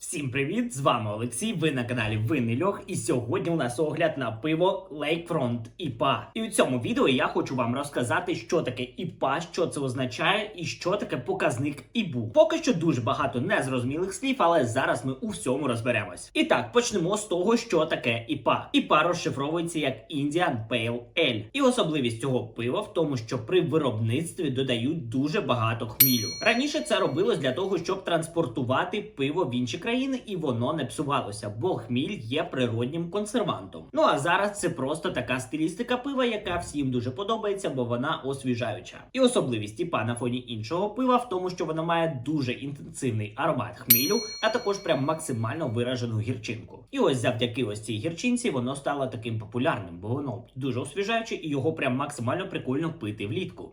Всім привіт! З вами Олексій. Ви на каналі Винний Льох. І сьогодні у нас огляд на пиво Lakefront IPA. І у цьому відео я хочу вам розказати, що таке IPA, що це означає, і що таке показник ІБУ. Поки що дуже багато незрозумілих слів, але зараз ми у всьому розберемось. І так, почнемо з того, що таке IPA. IPA розшифровується як Indian Pale Ale. І особливість цього пива в тому, що при виробництві додають дуже багато хмілю. Раніше це робилось для того, щоб транспортувати пиво в інші країни, і воно не псувалося, бо хміль є природнім консервантом. Ну а зараз це просто така стилістика пива, яка всім дуже подобається, бо вона освіжаюча. І особливість іпа на фоні іншого пива в тому, що воно має дуже інтенсивний аромат хмілю, а також прям максимально виражену гірчинку. І ось завдяки ось цій гірчинці воно стало таким популярним, бо воно дуже освіжаюче і його прям максимально прикольно пити влітку.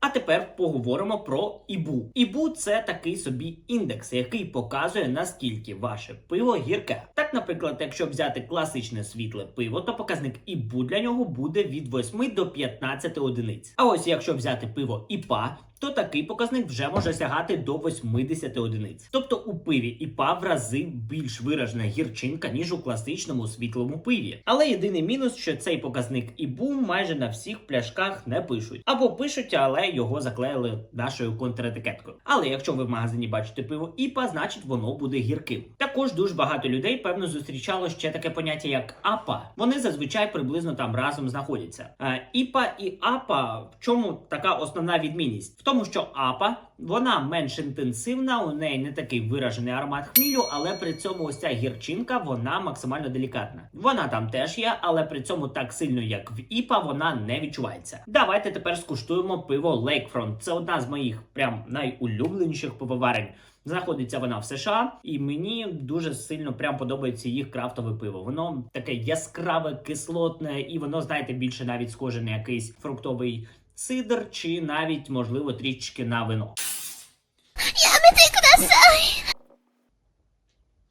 А тепер поговоримо про ібу. Ібу це такий собі індекс, який показує наскільки ваше пиво гірке. Так, наприклад, якщо взяти класичне світле пиво, то показник ібу для нього буде від 8 до 15 одиниць. А ось якщо взяти пиво іпа, то такий показник вже може сягати до 80 одиниць. Тобто у пиві іпа в рази більш виражена гірчинка, ніж у класичному світлому пиві. Але єдиний мінус, що цей показник ібу майже на всіх пляшках не пишуть. Або пишуть, але його заклеїли нашою контретикеткою. Але якщо ви в магазині бачите пиво іпа, значить воно буде гірким. Також дуже багато людей, певно, зустрічало ще таке поняття, як апа. Вони зазвичай приблизно там разом знаходяться. Е, іпа і апа в чому така основна відмінність? Тому, що апа вона менш інтенсивна, у неї не такий виражений аромат хмілю, але при цьому ось ця гірчинка вона максимально делікатна. Вона там теж є, але при цьому так сильно, як в іпа, вона не відчувається. Давайте тепер скуштуємо пиво Lakefront. Це одна з моїх прям найулюбленіших пивоварень. Знаходиться вона в США, і мені дуже сильно прям подобається їх крафтове пиво. Воно таке яскраве, кислотне, і воно, знаєте, більше навіть схоже на якийсь фруктовий сидр, чи навіть, можливо, трішечки на вино.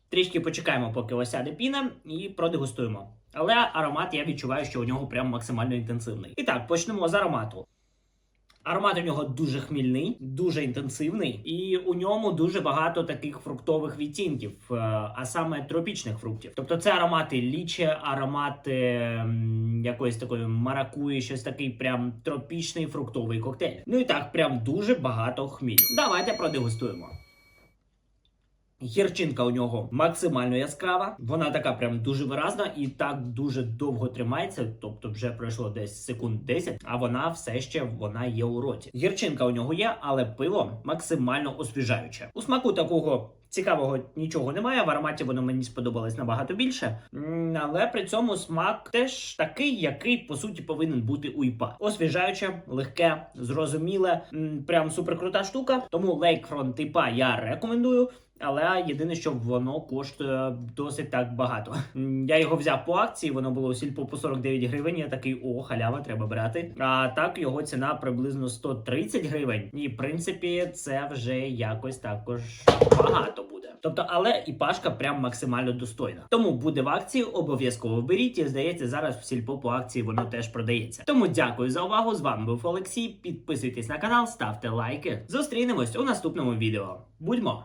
Трішки почекаємо, поки осяде піна, і продегустуємо. Але аромат я відчуваю, що у нього прям максимально інтенсивний. І так, почнемо з аромату. Аромат у нього дуже хмільний, дуже інтенсивний, і у ньому дуже багато таких фруктових відтінків, е, а саме тропічних фруктів. Тобто це аромати ліче, аромати якоїсь такої маракуї, щось такий прям тропічний фруктовий коктейль. Ну і так, прям дуже багато хмілю. Давайте продегустуємо. Гірчинка у нього максимально яскрава. Вона така прям дуже виразна і так дуже довго тримається. Тобто, вже пройшло десь секунд 10, а вона все ще вона є у роті. Гірчинка у нього є, але пиво максимально освіжаюче. У смаку такого. Цікавого нічого немає. В ароматі воно мені сподобалось набагато більше. Але при цьому смак теж такий, який по суті повинен бути у іпа. Освіжаюче, легке, зрозуміле, прям суперкрута штука. Тому Lakefront іпа я рекомендую. Але єдине, що воно коштує досить так багато. Я його взяв по акції, воно було сільпо по 49 гривень. Я такий о, халява, треба брати. А так його ціна приблизно 130 гривень. І в принципі, це вже якось також багато буде. Тобто, але і пашка прям максимально достойна. Тому буде в акції, обов'язково беріть. І здається, зараз в сільпо по акції воно теж продається. Тому дякую за увагу. З вами був Олексій. Підписуйтесь на канал, ставте лайки. Зустрінемось у наступному відео. Будьмо!